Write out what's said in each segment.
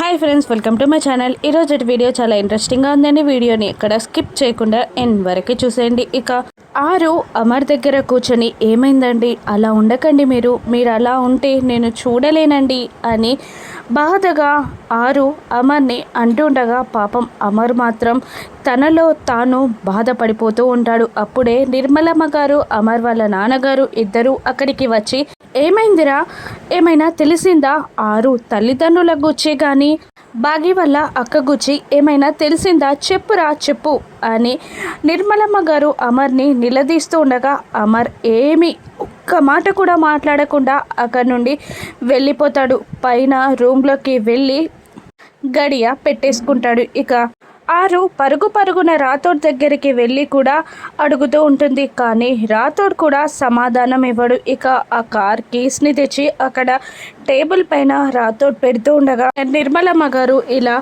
Hi friends welcome to my channel. ఈరోజు video చాలా ఇంట్రెస్టింగ్గా ఉందండి. వీడియోని ఇక్కడ స్కిప్ చేయకుండా ఎండ్ వరకు చూసేయండి. ఇక ఆరు అమర్ దగ్గర కూర్చొని ఏమైందండి? అలా ఉండకండి మీరు. మీరు అలా ఉంటే నేను చూడలేనండి అని బాధగా ఆరు అమర్ని అంటుండగా పాపం అమర్ మాత్రం తనలో తాను బాధపడిపోతూ ఉంటాడు. అప్పుడే నిర్మలమ్మ గారు అమర్ వాళ్ళ నాన్నగారు ఇద్దరూ అక్కడికి వచ్చి ఏమైందిరా? ఏమైనా తెలిసిందా? ఆరు తల్లిదండ్రుల గుచ్చే కానీ బాగి వల్ల అక్క గుచ్చి ఏమైనా తెలిసిందా? చెప్పురా చెప్పు అని నిర్మలమ్మ గారు అమర్ని నిలదీస్తూ ఉండగా అమర్ ఏమి ఒక్క మాట కూడా మాట్లాడకుండా అక్కడి నుండి వెళ్ళిపోతాడు. పైన రూమ్లోకి వెళ్ళి గడియ పెట్టేసుకుంటాడు. ఇక ఆరు పరుగు పరుగున రాథోడ్ దగ్గరికి వెళ్ళి కూడా అడుగుతూ ఉంటుంది. కానీ రాథోడ్ కూడా సమాధానం ఇవ్వడు. ఇక ఆ కార్ కీస్ని తెచ్చి అక్కడ టేబుల్ పైన రాథోడ్ పెడుతూ ఉండగా నిర్మలమ్మ గారు ఇలా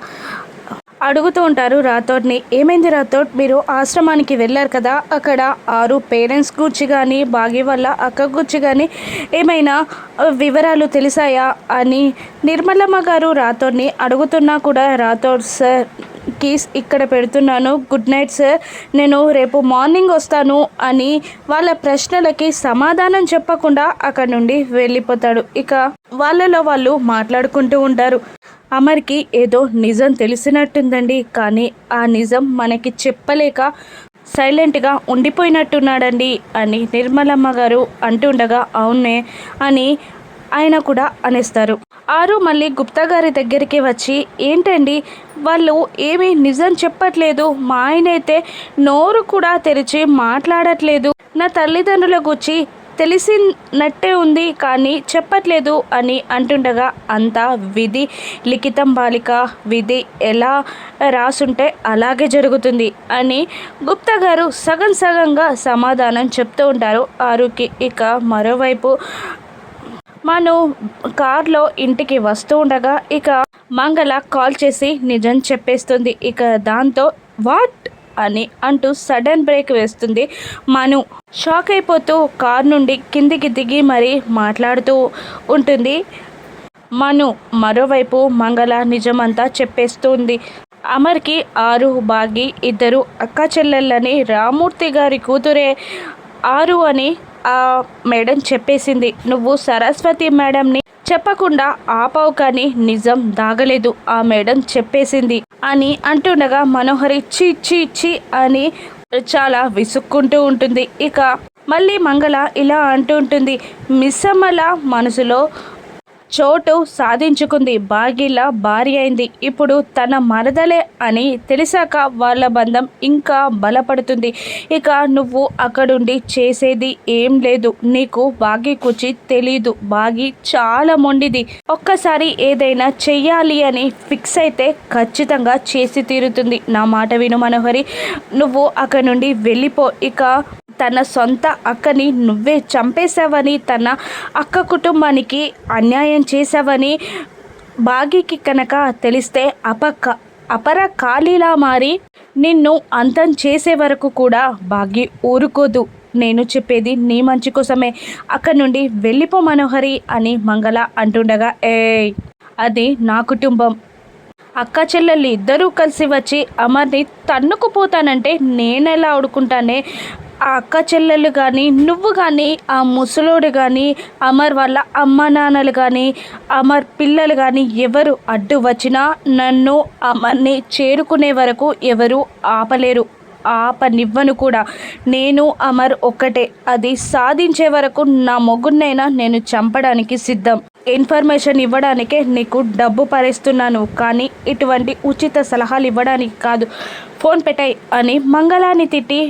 అడుగుతూ ఉంటారు రాథోడ్ని. ఏమైంది రాథోడ్? మీరు ఆశ్రమానికి వెళ్ళారు కదా. అక్కడ ఆరు పేరెంట్స్ గురించి కానీ బాగి వల్ల అక్క గురించి కానీ ఏమైనా వివరాలు తెలిసాయా? అని నిర్మలమ్మ గారు రాథోడ్ని అడుగుతున్నా కూడా రాథోడ్ సార్ కీస్ ఇక్కడ పెడుతున్నాను. గుడ్ నైట్ సార్ నేను రేపు మార్నింగ్ వస్తాను అని వాళ్ళ ప్రశ్నలకి సమాధానం చెప్పకుండా అక్కడ నుండి వెళ్ళిపోతాడు. ఇక వాళ్ళలో వాళ్ళు మాట్లాడుకుంటూ ఉంటారు. అమర్కి ఏదో నిజం తెలిసినట్టుందండి. కానీ ఆ నిజం మనకి చెప్పలేక సైలెంట్గా ఉండిపోయినట్టున్నాడండి అని నిర్మలమ్మ గారు అంటుండగా అవునే అని ఆయన కూడా అనేస్తారు. ఆరు మళ్ళీ గుప్తా గారి దగ్గరికి వచ్చి ఏంటండి వాళ్ళు ఏమీ నిజం చెప్పట్లేదు. మా ఆయన అయితే నోరు కూడా తెరిచి మాట్లాడట్లేదు. నా తల్లిదండ్రుల గురించి తెలిసినట్టే ఉంది కానీ చెప్పట్లేదు అని అంటుండగా అంతా విధి లిఖితం బాలిక విధి ఎలా రాసుంటే అలాగే జరుగుతుంది అని గుప్తా గారు సగం సగంగా సమాధానం చెప్తూ ఉంటారు. ఆరుకి ఇక మరోవైపు మను కార్లో ఇంటికి వస్తూ ఉండగా ఇక మంగళ కాల్ చేసి నిజం చెప్పేస్తుంది. ఇక దాంతో వాట్ అని అంటూ సడన్ బ్రేక్ వేస్తుంది మను. షాక్ అయిపోతూ కార్ నుండి కిందికి దిగి మరీ మాట్లాడుతూ ఉంటుంది. మను మరోవైపు మంగళ నిజమంతా చెప్పేస్తుంది. అమర్కి ఆరు బాగి ఇద్దరు అక్క చెల్లెళ్ళని రామూర్తి గారి కూతురే ఆరు అని ఆ మేడం చెప్పేసింది. నువ్వు సరస్వతి మేడంని చెప్పకుండా ఆపావు కానీ నిజం దాగలేదు ఆ మేడం చెప్పేసింది. అని అంటుండగా మనోహరి చీ చీ చీ అని చాలా విసుక్కుంటూ ఉంటుంది. ఇక మళ్ళీ మంగళ ఇలా అంటూ ఉంటుంది. మిస్సమ్మల మనసులో చోటు సాధించుకుంది. భాగ్యల భార్య అయింది. ఇప్పుడు తన మరదలే అని తెలిసాక వాళ్ళ బంధం ఇంకా బలపడుతుంది. ఇక నువ్వు అక్కడుండి చేసేది ఏం లేదు. నీకు బాగి కూర్చి తెలీదు. బాగి చాలా మొండిది. ఒక్కసారి ఏదైనా చెయ్యాలి అని ఫిక్స్ అయితే ఖచ్చితంగా చేసి తీరుతుంది. నా మాట విను మనోహరి. నువ్వు అక్కడ నుండి వెళ్ళిపో. ఇక తన సొంత అక్కని నువ్వే చంపేశావని తన అక్క కుటుంబానికి అన్యాయం చేశావని బాగీకి కనుక తెలిస్తే అపక్క అపర ఖాళీలా మారి నిన్ను అంతం చేసే వరకు కూడా బాగి ఊరుకోదు. నేను చెప్పేది నీ మంచి కోసమే. అక్కడి నుండి వెళ్ళిపో మనోహరి అని మంగళ అంటుండగా ఏ అది నా కుటుంబం. అక్క చెల్లెళ్ళు ఇద్దరూ కలిసి వచ్చి అమర్ని తన్నుకుపోతానంటే నేనెలా ఆడుకుంటానే? ఆ అక్క చెల్లెలు కానీ నువ్వు కానీ ఆ ముసలోడు కానీ అమర్ వాళ్ళ అమ్మ నాన్నలు కానీ అమర్ పిల్లలు కానీ ఎవరు అడ్డు వచ్చినా నన్ను అమర్ని చేరుకునే వరకు ఎవరు ఆపలేరు. ఆపనివ్వను కూడా. నేను అమర్ ఒక్కటే. అది సాధించే వరకు నా మొగ్గున్నైనా నేను చంపడానికి సిద్ధం. ఇన్ఫర్మేషన్ ఇవ్వడానికే నీకు డబ్బు పరేస్తున్నాను. కానీ ఇటువంటి ఉచిత సలహాలు ఇవ్వడానికి కాదు. ఫోన్ పెట్టాయి అని మంగళాన్ని తిట్టి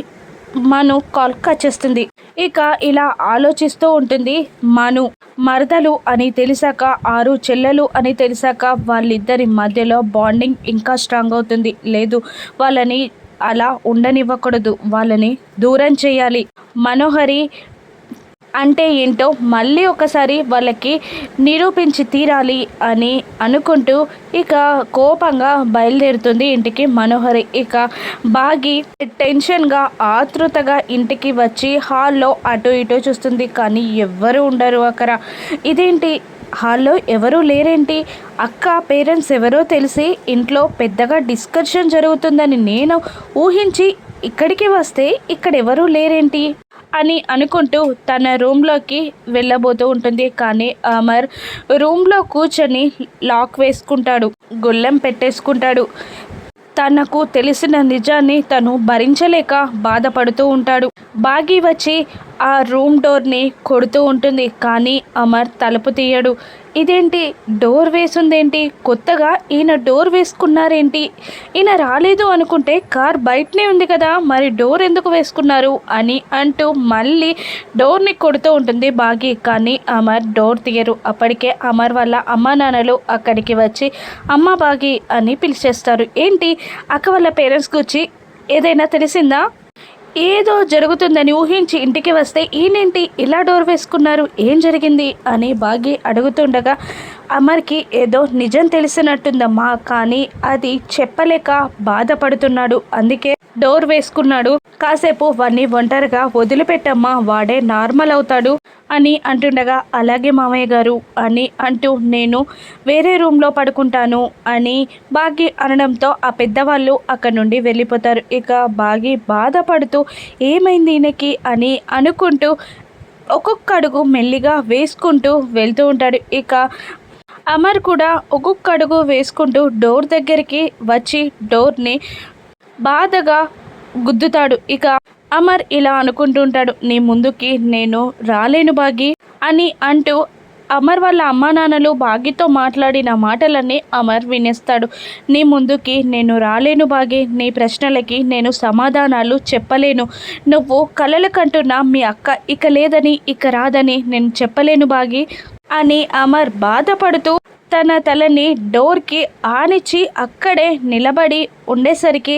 మను కాల్ కట్ చేస్తుంది. ఇక ఇలా ఆలోచిస్తూ ఉంటుంది మను. మరదలు అని తెలిసాక ఆరు చెల్లెలు అని తెలిసాక వాళ్ళిద్దరి మధ్యలో బాండింగ్ ఇంకా స్ట్రాంగ్ అవుతుంది. లేదు వాళ్ళని అలా ఉండనివ్వకూడదు. వాళ్ళని దూరం చేయాలి. మనోహరి అంటే ఏంటో మళ్ళీ ఒకసారి వాళ్ళకి నిరూపించి తీరాలి అని అనుకుంటూ ఇక కోపంగా బయలుదేరుతుంది ఇంటికి మనోహరి. ఇక బాగి టెన్షన్గా ఆతృతగా ఇంటికి వచ్చి హాల్లో అటు ఇటు చూస్తుంది కానీ ఎవ్వరు ఉండరు అక్కడ. ఇదేంటి? హాల్లో ఎవరూ లేరేంటి? అక్క పేరెంట్స్ ఎవరో తెలిసి ఇంట్లో పెద్దగా డిస్కషన్ జరుగుతుందని నేను ఊహించి ఇక్కడికి వస్తే ఇక్కడ ఎవరూ లేరేంటి? అని అనుకుంటూ తన రూమ్లోకి వెళ్ళబోతూ ఉంటుంది. కానీ అమర్ రూమ్లో కూర్చొని లాక్ వేసుకుంటాడు. గుళ్ళెం పెట్టేసుకుంటాడు. తనకు తెలిసిన నిజాన్ని తను భరించలేక బాధపడుతూ ఉంటాడు. బాగి వచ్చి ఆ రూమ్ డోర్ని కొడుతూ ఉంటుంది. కానీ అమర్ తలుపు తీయడు. ఇదేంటి? డోర్ వేసిందేంటి? కొత్తగా ఈయన డోర్ వేసుకున్నారేంటి? ఈయన రాలేదు అనుకుంటే కార్ బయటనే ఉంది కదా మరి డోర్ ఎందుకు వేసుకున్నారు? అని అంటూ మళ్ళీ డోర్ని కొడుతూ ఉంటుంది బాగి. కానీ అమర్ డోర్ తీయరు. అప్పటికే అమర్ వాళ్ళ అమ్మా నాన్నలు అక్కడికి వచ్చి అమ్మ బాగి అని పిలిచేస్తారు. ఏంటి? అక్క వాళ్ళ పేరెంట్స్ గురించి ఏదైనా తెలిసిందా? ఏదో జరుగుతుందని ఊహించి ఇంటికి వస్తే ఈయనేంటి ఇలా డోర్ వేసుకున్నారు? ఏం జరిగింది? అని బాగి అడుగుతుండగా అమర్కి ఏదో నిజం తెలిసినట్టుందమ్మా కానీ అది చెప్పలేక బాధపడుతున్నాడు. అందుకే డోర్ వేసుకున్నాడు. కాసేపు వాడిని ఒంటరిగా వదిలిపెట్టమ్మా వాడే నార్మల్ అవుతాడు. అని అంటుండగా అలాగే మామయ్య గారు అని అంటూ నేను వేరే రూమ్లో పడుకుంటాను అని బాగి అనడంతో ఆ పెద్దవాళ్ళు అక్కడ నుండి వెళ్ళిపోతారు. ఇక బాగి బాధపడుతూ ఏమైంది ఈయనకి? అని అనుకుంటూ ఒక్కొక్క అడుగు మెల్లిగా వేసుకుంటూ వెళ్తూ ఉంటాడు. ఇక అమర్ కూడా ఒక్కొక్క అడుగు వేసుకుంటూ డోర్ దగ్గరికి వచ్చి డోర్ని బాధగా గుద్దుతాడు. ఇక అమర్ ఇలా అనుకుంటుంటాడు నీ ముందుకి నేను రాలేను బాగి అని అంటూ అమర్ వాళ్ళ అమ్మా నాన్నలు బాగితో మాట్లాడిన మాటలన్నీ అమర్ వినేస్తాడు. నీ ముందుకి నేను రాలేను బాగి నీ ప్రశ్నలకి నేను సమాధానాలు చెప్పలేను. నువ్వు కలలు కంటున్న మీ అక్క ఇక లేదని ఇక రాదని నేను చెప్పలేను బాగి అని అమర్ బాధపడుతూ తన తలని డోర్కి ఆనిచ్చి అక్కడే నిలబడి ఉండేసరికి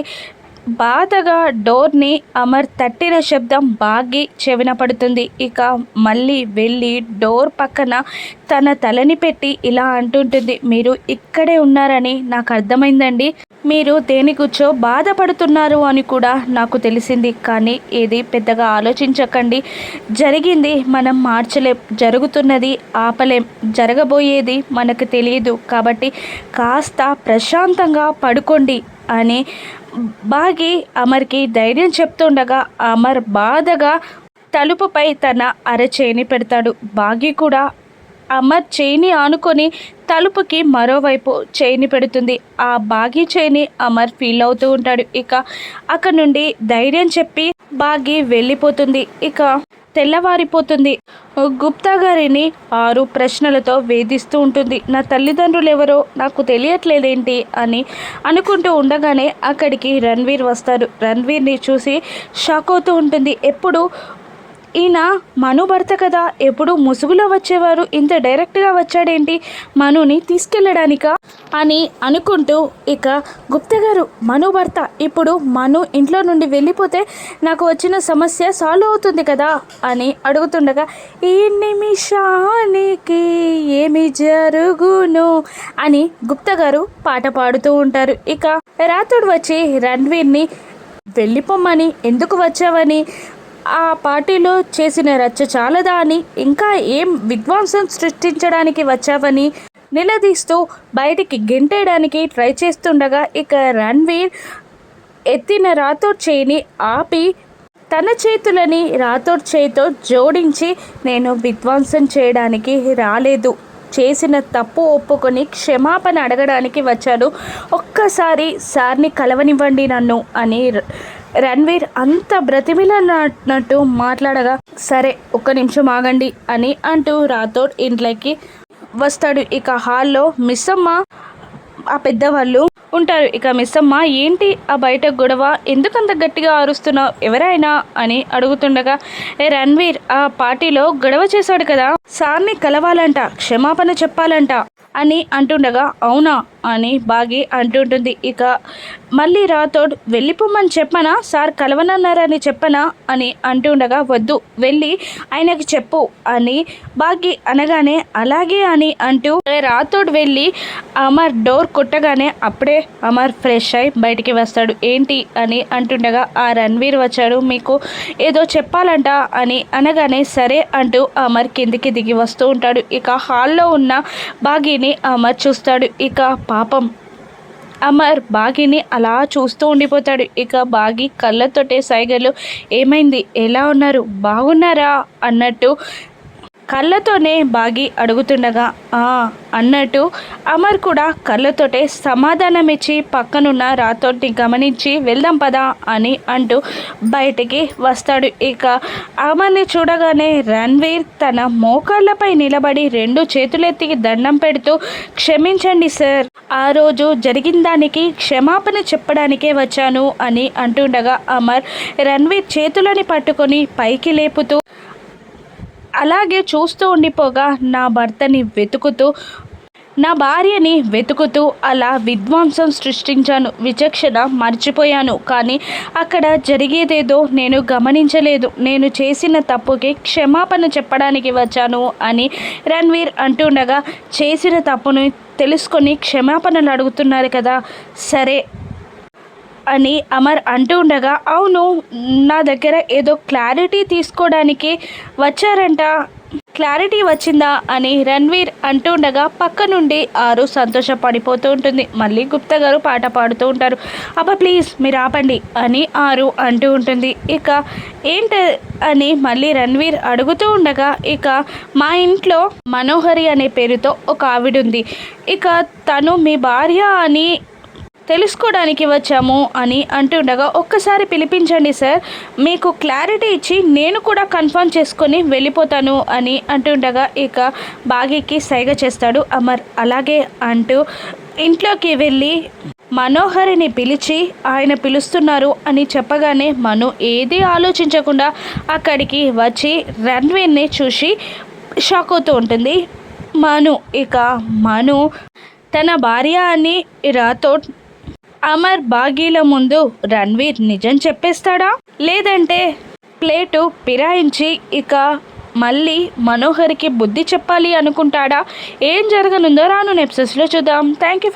బాధగా డోర్ని అమర్ తట్టిన శబ్దం బాగి చెవిన పడుతుంది. ఇక మళ్ళీ వెళ్ళి డోర్ పక్కన తన తలని పెట్టి ఇలా అంటుంటుంది. మీరు ఇక్కడే ఉన్నారని నాకు అర్థమైందండి. మీరు దేని కూర్చో బాధపడుతున్నారు అని కూడా నాకు తెలిసింది. కానీ ఏది పెద్దగా ఆలోచించకండి. జరిగింది మనం మార్చలేం. జరుగుతున్నది ఆపలేం. జరగబోయేది మనకు తెలియదు. కాబట్టి కాస్త ప్రశాంతంగా పడుకోండి అని బాగి అమర్కి ధైర్యం చెప్తుండగా అమర్ బాధగా తలుపుపై తన అరచేని పెడతాడు. బాగి కూడా అమర్ చేయిని ఆనుకొని తలుపుకి మరోవైపు చేయిని పెడుతుంది. ఆ బాగి చేయిని అమర్ ఫీల్ అవుతూ ఉంటాడు. ఇక అక్కడ నుండి ధైర్యం చెప్పి బాగి వెళ్ళిపోతుంది. ఇక తెల్లవారిపోతుంది. గుప్తా గారిని ఆరు ప్రశ్నలతో వేధిస్తూ ఉంటుంది. నా తల్లిదండ్రులు ఎవరో నాకు తెలియట్లేదేంటి? అని అనుకుంటూ ఉండగానే అక్కడికి రణ్వీర్ వస్తారు. రణ్వీర్ని చూసి షాక్ అవుతూ ఉంటుంది. ఎప్పుడు? ఈయన మను భర్త కదా. ఎప్పుడు ముసుగులో వచ్చేవారు? ఇంత డైరెక్ట్గా వచ్చాడేంటి? మనుని తీసుకెళ్ళడానిక అని అనుకుంటూ ఇక గుప్తగారు మను భర్త ఇప్పుడు మను ఇంట్లో నుండి వెళ్ళిపోతే నాకు వచ్చిన సమస్య సాల్వ్ అవుతుంది కదా అని అడుగుతుండగా ఈ నిమిషానికి ఏమి జరుగును అని గుప్తగారు పాట పాడుతూ ఉంటారు. ఇక రాతుడు వచ్చి రణ్వీర్ని వెళ్ళిపోమ్మని ఎందుకు వచ్చావని? ఆ పార్టీలో చేసిన రచ్చ చాలదా అని ఇంకా ఏం విధ్వంసం సృష్టించడానికి వచ్చావని నిలదీస్తూ బయటికి గెంటేయడానికి ట్రై చేస్తుండగా ఇక రణ్వీర్ ఎత్తిన రాథోడ్ చేయిని ఆపి తన చేతులని రాథోడ్ చేయితో జోడించి నేను విధ్వంసం చేయడానికి రాలేదు. చేసిన తప్పు ఒప్పుకొని క్షమాపణ అడగడానికి వచ్చాడు ఒక్కసారి సార్ని కలవనివ్వండి నన్ను అని రణ్వీర్ అంత బ్రతిమిలన్నట్టు మాట్లాడగా సరే ఒక్క నిమిషం ఆగండి అని అంటూ రాథోడ్ ఇంట్లోకి వస్తాడు. ఇక హాల్లో మిస్సమ్మ ఆ పెద్దవాళ్ళు ఉంటారు. ఇక మిస్సమ్మ ఏంటి ఆ బయట గొడవ? ఎందుకంత గట్టిగా అరుస్తున్నావు? ఎవరైనా? అని అడుగుతుండగా ఏ రణ్వీర్ ఆ పార్టీలో గొడవ చేశాడు కదా? సార్ని కలవాలంట క్షమాపణ చెప్పాలంట అని అంటుండగా అవునా? అని బాగి అంటుంటుంది ఇక మళ్ళీ రాథోడ్ వెళ్ళిపోమని చెప్పనా? సార్ కలవనన్నారని చెప్పనా? అని అంటుండగా వద్దు వెళ్ళి ఆయనకి చెప్పు అని బాగి అనగానే అలాగే అని అంటూ రాథోడ్ వెళ్ళి అమర్ డోర్ కొట్టగానే అప్పుడే అమర్ ఫ్రెష్ అయి బయటికి వస్తాడు. ఏంటి? అని అంటుండగా ఆ రణ్వీర్ వచ్చాడు. మీకు ఏదో చెప్పాలంట అని అనగానే సరే అంటూ అమర్ కిందికి దిగి వస్తూ ఉంటాడు. ఇక హాల్లో ఉన్న బాగీని అమర్ చూస్తాడు. ఇక పాపం. అమర్ బాగిని అలా చూస్తూ ఉండిపోతాడు. ఇక బాగి కళ్ళతోటే సైగలు ఏమైంది? ఎలా ఉన్నారు? బాగున్నారా? అన్నట్టు కళ్ళతోనే బాగి అడుగుతుండగా ఆ అన్నట్టు అమర్ కూడా కళ్ళతోటే సమాధానం ఇచ్చి పక్కనున్న రాతోటి గమనించి వెళ్దాం పదా అని అంటూ బయటికి వస్తాడు. ఇక అమర్ని చూడగానే రణ్వీర్ తన మోకాళ్ళపై నిలబడి రెండు చేతులెత్తి దండం పెడుతూ క్షమించండి సార్ ఆ రోజు జరిగిన దానికి క్షమాపణ చెప్పడానికే వచ్చాను అని అంటుండగా అమర్ రణ్వీర్ చేతులని పట్టుకొని పైకి లేపుతూ అలాగే చూస్తూ ఉండిపోగా నా భర్తని వెతుకుతూ నా భార్యని వెతుకుతూ అలా విధ్వంసం సృష్టించాను. విచక్షణ మర్చిపోయాను. కానీ అక్కడ జరిగేదేదో నేను గమనించలేదు. నేను చేసిన తప్పుకి క్షమాపణ చెప్పడానికి వచ్చాను అని రణ్వీర్ అంటుండగా చేసిన తప్పును తెలుసుకొని క్షమాపణలు అడుగుతున్నారు కదా సరే అని అమర్ అంటూ ఉండగా అవును నా దగ్గర ఏదో క్లారిటీ తీసుకోవడానికి వచ్చారంట. క్లారిటీ వచ్చిందా? అని రణ్వీర్ అంటుండగా పక్క నుండి ఆరు సంతోషపడిపోతూ ఉంటుంది. మళ్ళీ గుప్తా గారు పాట పాడుతూ ఉంటారు. అబ్బా ప్లీజ్ మీరు ఆపండి అని ఆరు అంటూ ఉంటుంది. ఇక ఏంటి అని మళ్ళీ రణ్వీర్ అడుగుతూ ఉండగా ఇక మా ఇంట్లో మనోహరి అనే పేరుతో ఒక ఆవిడ ఉంది ఇక తను మీ భార్య అని తెలుసుకోవడానికి వచ్చాము అని అంటుండగా ఒక్కసారి పిలిపించండి సార్. మీకు క్లారిటీ ఇచ్చి నేను కూడా కన్ఫర్మ్ చేసుకొని వెళ్ళిపోతాను అని అంటుండగా ఇక బాగీకి సైగ చేస్తాడు అమర్. అలాగే అంటూ ఇంట్లోకి వెళ్ళి మనోహరిని పిలిచి ఆయన పిలుస్తున్నారు అని చెప్పగానే మను ఏది ఆలోచించకుండా అక్కడికి వచ్చి రన్వీర్ని చూసి షాక్ అవుతూ ఉంటుంది. మను ఇక మను తన భార్య అని రాథోడ్ అమర్ బాగీల ముందు రణ్వీర్ నిజం చెప్పేస్తాడా? లేదంటే ప్లేటు పిరాయించి ఇక మళ్ళీ మనోహర్కి బుద్ధి చెప్పాలి అనుకుంటాడా? ఏం జరగనుందో రాను నెప్సెస్లో చూద్దాం. Thank you